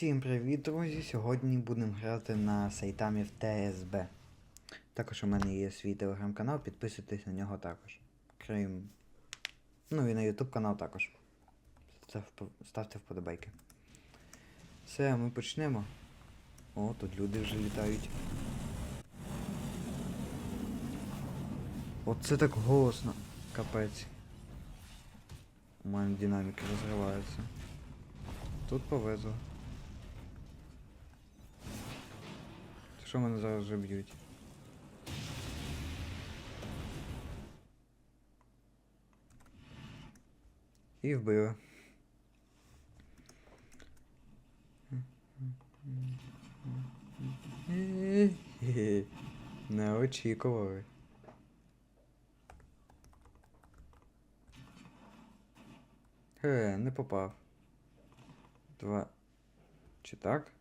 Всім привіт, друзі! Сьогодні будемо грати на сайтамі в ТСБ. Також у мене є свій телеграм-канал, підписуйтесь на нього також. Крім. Ну і на YouTube канал також. Ставте вподобайки. Все, ми почнемо. О, тут люди вже літають. Оце так голосно. Капець. У мене динаміки розриваються. Тут повезло. Що мене зараз вже б'ють? І вбили. Не очікували. Хе, не попав. Два. Чи так?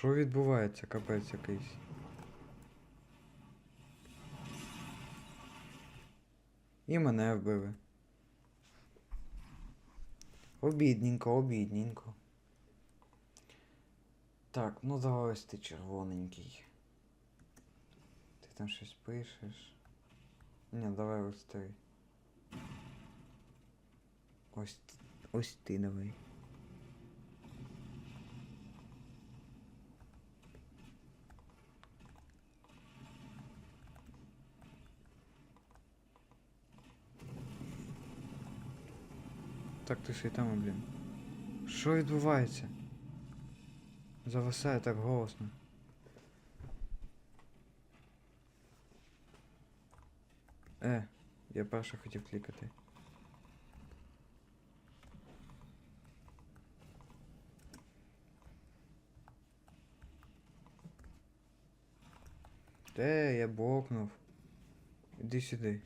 Що відбувається, капець якийсь? І мене вбили. Обідненько, обідненько. Так, ну давай ось ти червоненький. Ти там щось пишеш. Ні, давай ось ти. Ось, ось ти давай. Так ти світами, блін. Що відбувається? Зависає так голосно. Е, я перше хотів клікати. Де я бокнув? Іди сюди.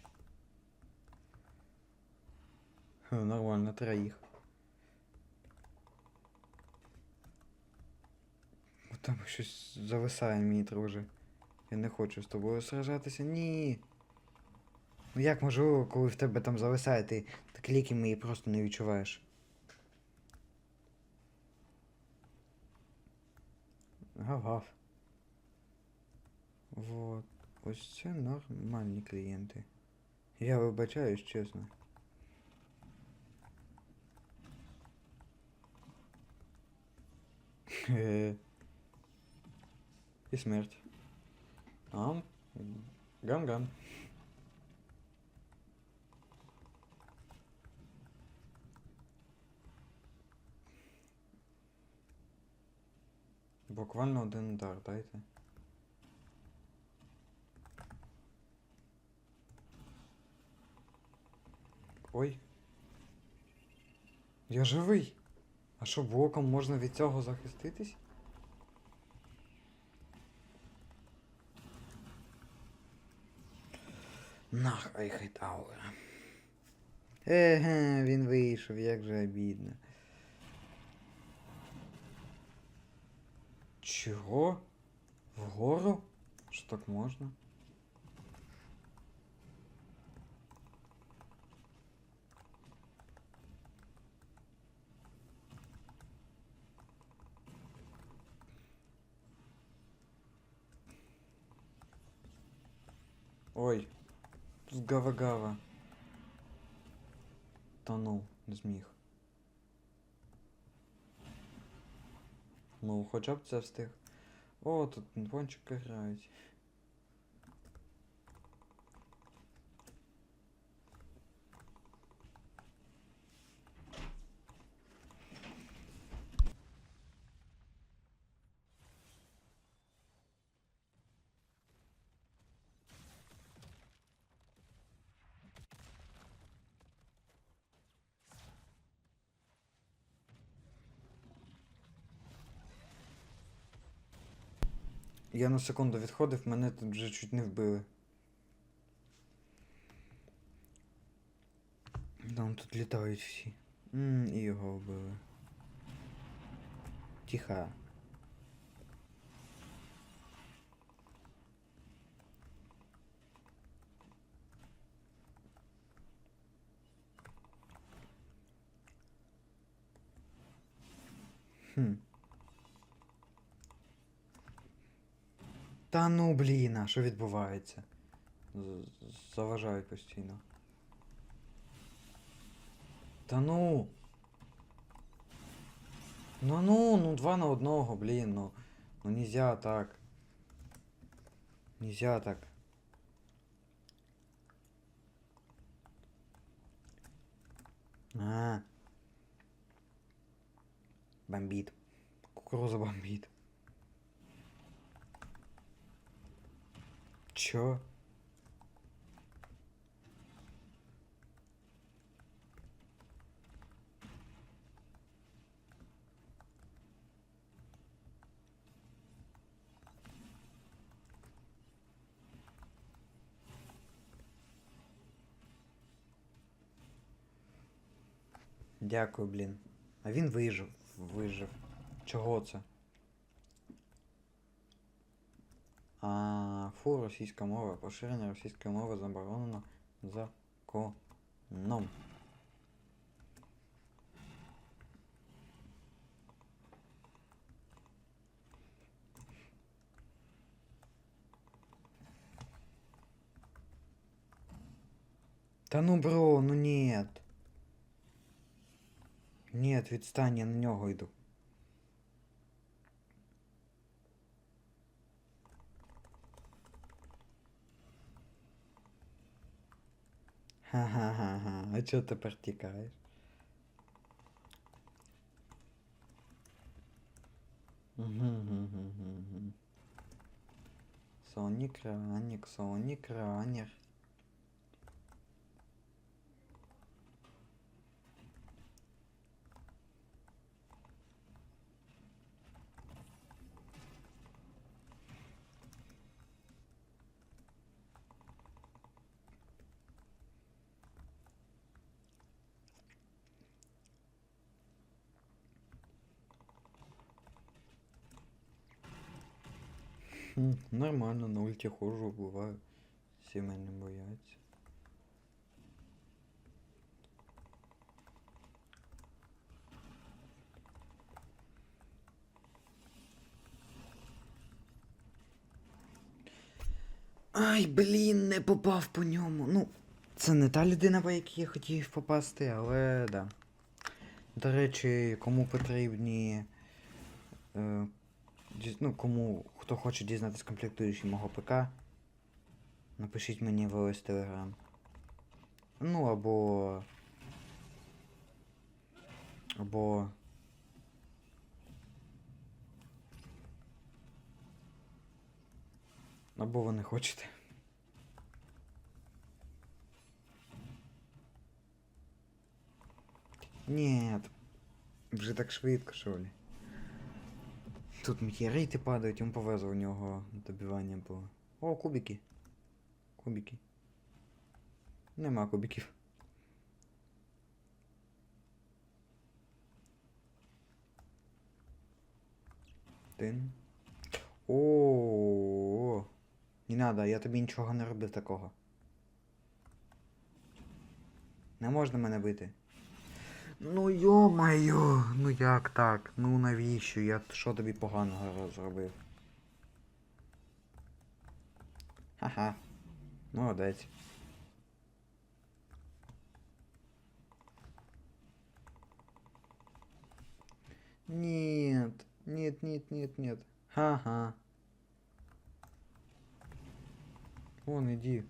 Нормально, троїх. О, Там щось зависає мій друже. Я не хочу з тобою сражатися. Ні. Ну як можливо, коли в тебе там зависає, ти, кліки мої просто не відчуваєш. Гав-гав. Вот. Ось це нормальні клієнти. Я вибачаюсь, чесно. І смерть. Ам. Ган-ган. Буквально один удар, дайте. Ой. Я живий. А що, блоком можна від цього захиститись? Нах, Айхайтауер. Еге, він вийшов, як же обідно. Чого? Вгору? Що так можна? Ой, тут гава-гава. Тонув, не зміг. Ну, хоча б це встиг. О, тут пончики грають. Я на секунду відходив, мене тут вже чуть не вбили. Там тут літають всі. М, і його вбили. Тихо. Хм. Та ну блін, а що відбувається? Заважають постійно. Та ну. Ну ну, ну два на одного, блін, ну. Ну нельзя так. Нельзя так. А. Бомбит. Кукуруза бомбит. Чё? Дякую, блін. А він вижив. Вижив. Чого це? А, фу, російська мова. Поширення російської мови заборонено законом. Та ну бро, ну нет. Нет, відстань, я на нього йду. Ха-ха-ха-ха. А чого тепер тікаєш? Мгм-гм-гм-гм-гм. Сонік Ранік, Сонік Ранір. Нормально, на ульті хожу, буває. Всі мене бояться. Ай, блін, не попав по ньому. Ну, це не та людина, по якій я хотів попасти, але да. До речі, кому потрібні. Е, ну, кому хто хоче дізнатись комплектуючі мого ПК, напишіть мені в ось Телеграм. Ну, або. Або. Або ви не хочете. Ні, вже так швидко, що ли. Тут метеорити падають, йому повезло у нього добивання було. О, кубики. Кубики. Нема кубиків. Тин. О, не надо, я тобі нічого не робив такого. Не можна мене бити. Ну йо-моє, ну як так? Ну навіщо? Я т- що тобі поганого зробив? Ха-ха. Молодець. Нет, нет, нет, нет, нет. Ха-ха. Вон, иди.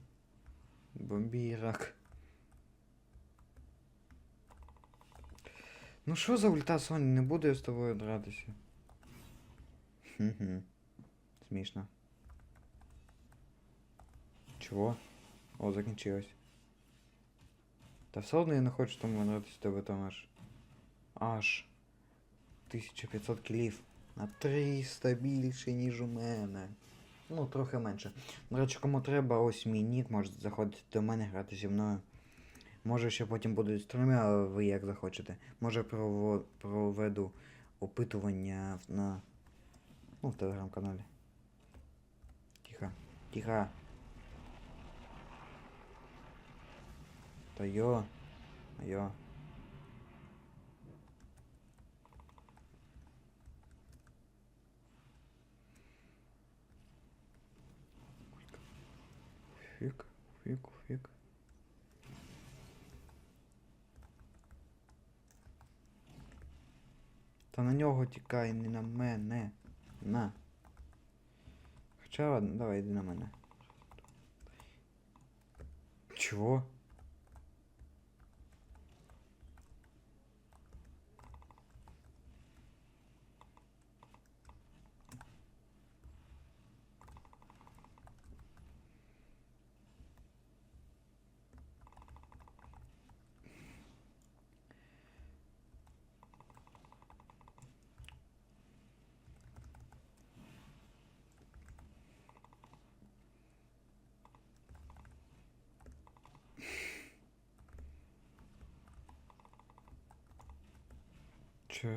Бомби Ну що за ульта, Соня, не буду я з тобою дратися. Хм-хм. Смішно. Чого? О, закінчилось. Та все одно я не хочу тому дратися тебе там аж. Аж. 1500 кілів. На 300 більше, ніж у мене. Ну, трохи менше. До речі, кому треба, ось мій нік, можете заходити до мене, грати зі мною. Може ще потім будуть стріми, але ви як захочете. Може проведу опитування на. Ну, в телеграм-каналі. Тихо. Тихо. Та йо. Йо. Фік, фік, фік. Та на нього тікай, не на мене. На. Хоча ладно, давай йди на мене. Чого? Че?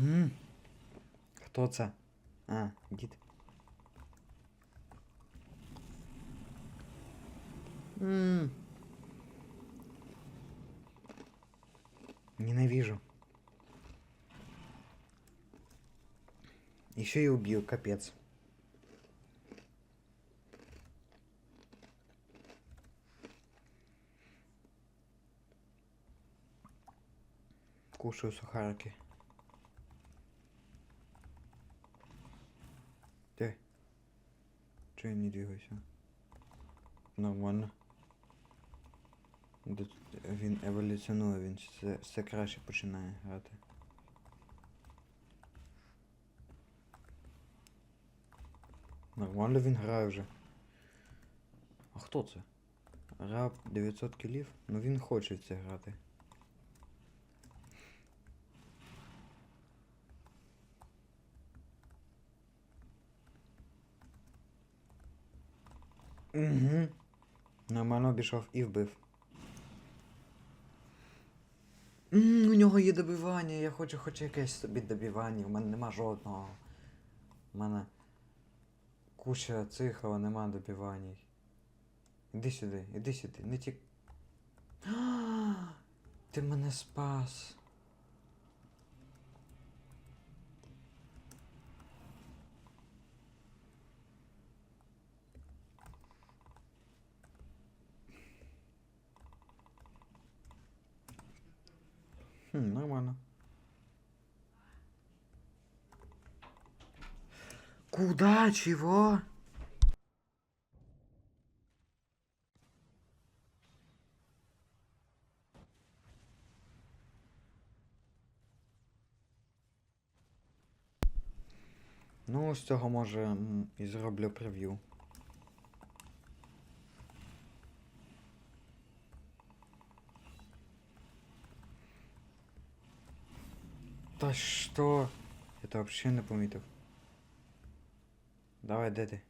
М? Хто це? А, дід. М. Ненавижу. Еще и убил, капец. Кушаю сухарики. Че я не двигайся? Нормально. Він еволюціонує, він все, все краще починає грати. Нормально він грає вже. А хто це? Раб 900 кілів? Ну він хоче це грати. Угу. Нормально обійшов і вбив. У нього є добивання, я хочу хоч якесь собі добивання, в мене нема жодного. У мене куча цих, але нема добивань. Іди сюди, іди сюди, не тік. Ти мене спас. Хм, нормально. Куда? Чего? Ну, з цього може і зроблю прев'ю. Та що? Я то взагалі не помітив. Давай, де ти?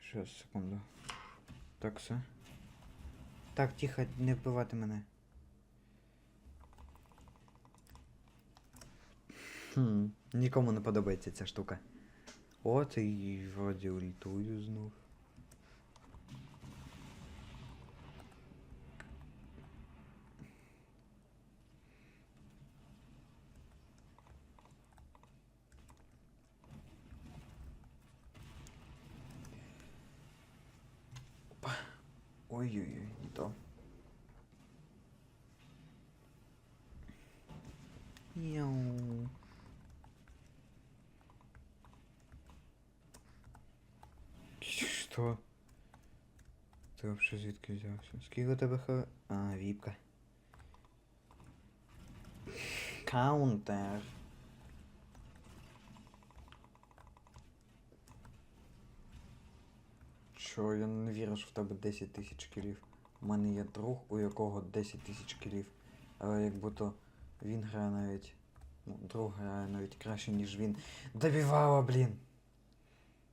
Щас, секунду. Так, все. Так, тихо, не вбивати мене. Хм, нікому не подобається ця штука. От і вроді ультую знов. Ой-ой-ой, не то. Яу. Що? Ти взагалі звідки взявся? Скільки у тебе х... А, віпка. Каунтер. Що, я не вірю, що в тебе 10 тисяч кілів. У мене є друг, у якого 10 тисяч кілів. Але як будто він грає навіть. Ну, друг грає навіть краще, ніж він. Добивала, блін!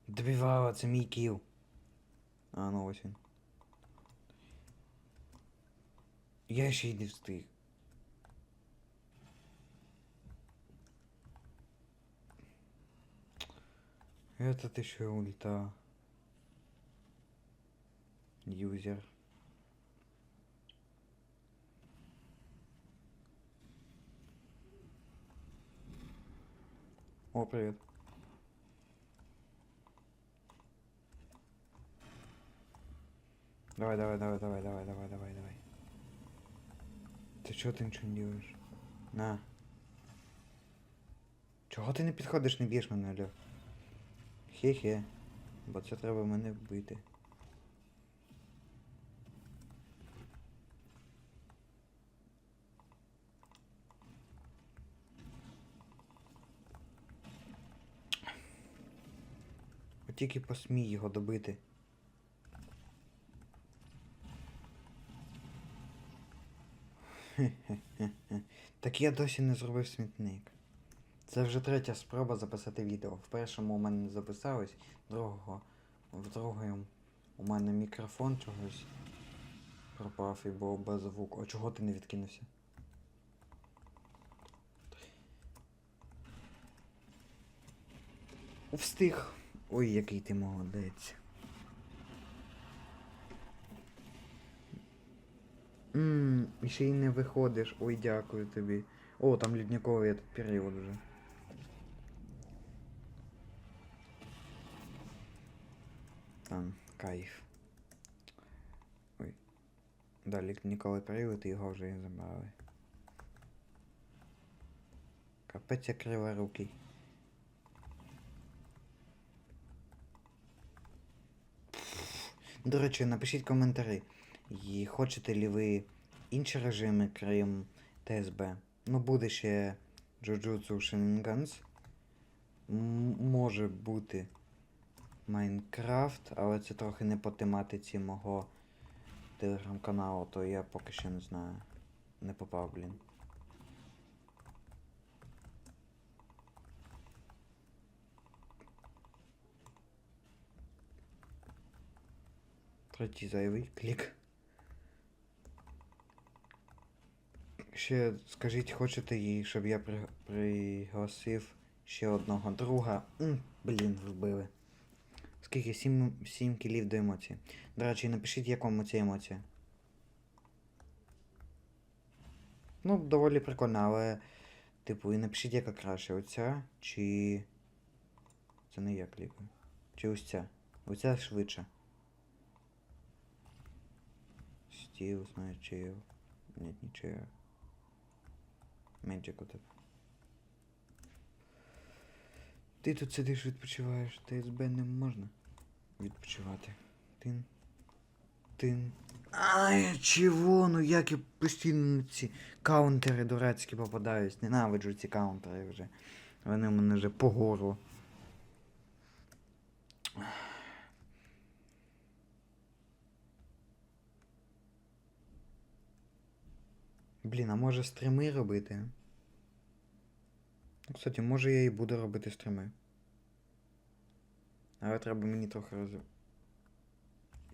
Добивала, це мій кіл. А, ну ось він. Я ще й не встиг. Этот еще ульта. Юзер. О, привет. Давай, давай, давай, давай, давай, давай, давай, давай. Ти чого ти нічого не делаешь? На. Чого ти не підходиш, не б'єш мене, Алло? Хе-хе. Бо це треба мене вбити. Тільки посмій його добити. Так я досі не зробив смітник. Це вже третя спроба записати відео. В першому у мене не записалось, другого. В другому у мене мікрофон чогось пропав і був без звуку. А чого ти не відкинувся? Встиг. Ой, який ти молодець. Ммм, ще й не виходиш. Ой, дякую тобі. О, там ледниковий період уже. Там, кайф. Ой. Да, ледниковий період, і його вже забрали. Капець я криворукий. До речі, напишіть коментарі. І хочете ли ви інші режими, крім ТСБ? Ну, буде ще Jujutsu Shinigans. Може бути Майнкрафт, але це трохи не по тематиці мого телеграм-каналу, то я поки що не знаю. Не попав, блін. Третій зайвий клік. Ще скажіть, хочете їй, щоб я при... пригласив ще одного друга. М, блін, вбили. Скільки? Сім, сім кілів до емоції. До речі, напишіть, якому ці емоція. Ну, доволі прикольно, але. Типу, і напишіть, яка краще. Оця чи. Це не я клікаю. Чи ось ця. Оця швидше. Стіл, знаю, чил. Нет, не чил. Меджик у тебе. Ти тут сидиш, відпочиваєш, ТСБ не можна відпочивати. Тин. Тин. Ай, чого? Ну як я постійно на ці каунтери дурацькі попадаюсь. Ненавиджу ці каунтери вже. Вони в мене вже по горлу. Блін, а може стріми робити? Ну, кстати, може я і буду робити стріми. Але треба мені трохи роз...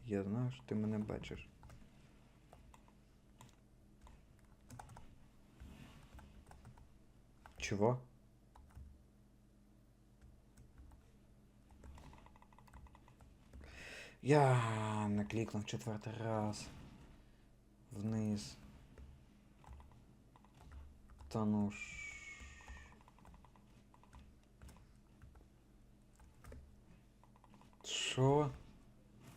Я знаю, що ти мене бачиш. Чого? Я накликнув четвертий раз. Вниз. Та ну ж. Що?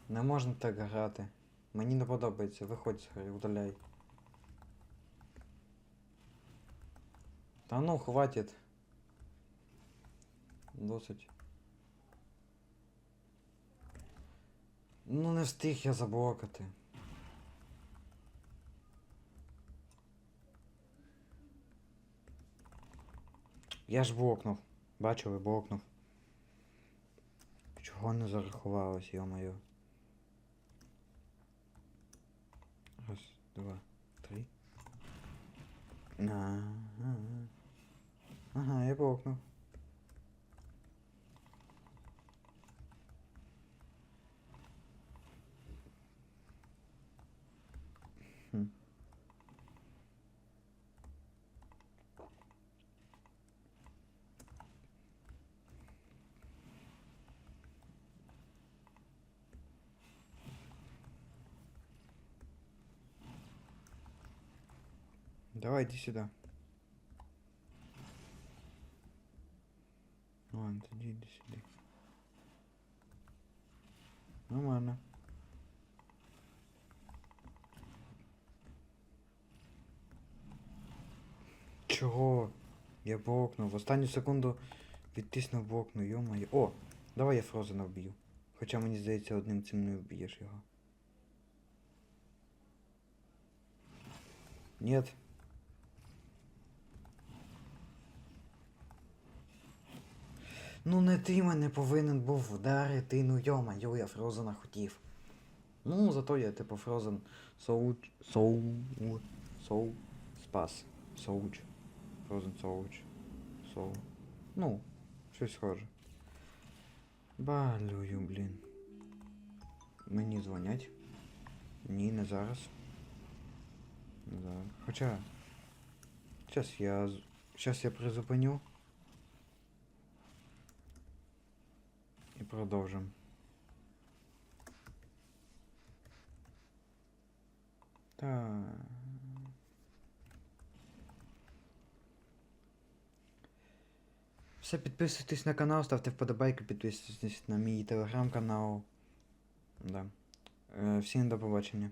Не можна так грати. Мені не подобається, виходь з гри, удаляй. Та ну, хватит. Досить. Ну не встиг я заблокати. Я ж блокнув. Бачили, блокнув. Чого не зарахувалось, йо-моє. Раз, два, три. Ага. Ага, я блокнув. Хм. Давай, иди сюда. Ладно, иди, иди сюда. Нормально. Чого? Я блокнув. В останню секунду відтиснув блокну, йомаю. О! Давай я Фрозена вб'ю. Хоча мені здається, одним цим не вб'єш його. Нет. Ну не ти мене повинен був вдарити, ну йо-моє, я Фрозена хотів. Ну, зато я типу Фрозен Соуч. Соу. Соу. Спас. Соуч. Фрозен Соуч. Соу. Ну, щось схоже. Балюю, блін. Мені дзвонять. Ні, не зараз. Не зараз. Хоча. Зараз я. з- я призупиню. Продовжимо. Так. Все, підписуйтесь на канал, ставте вподобайки, підписуйтесь на мій телеграм-канал. Да. Е, всім до побачення.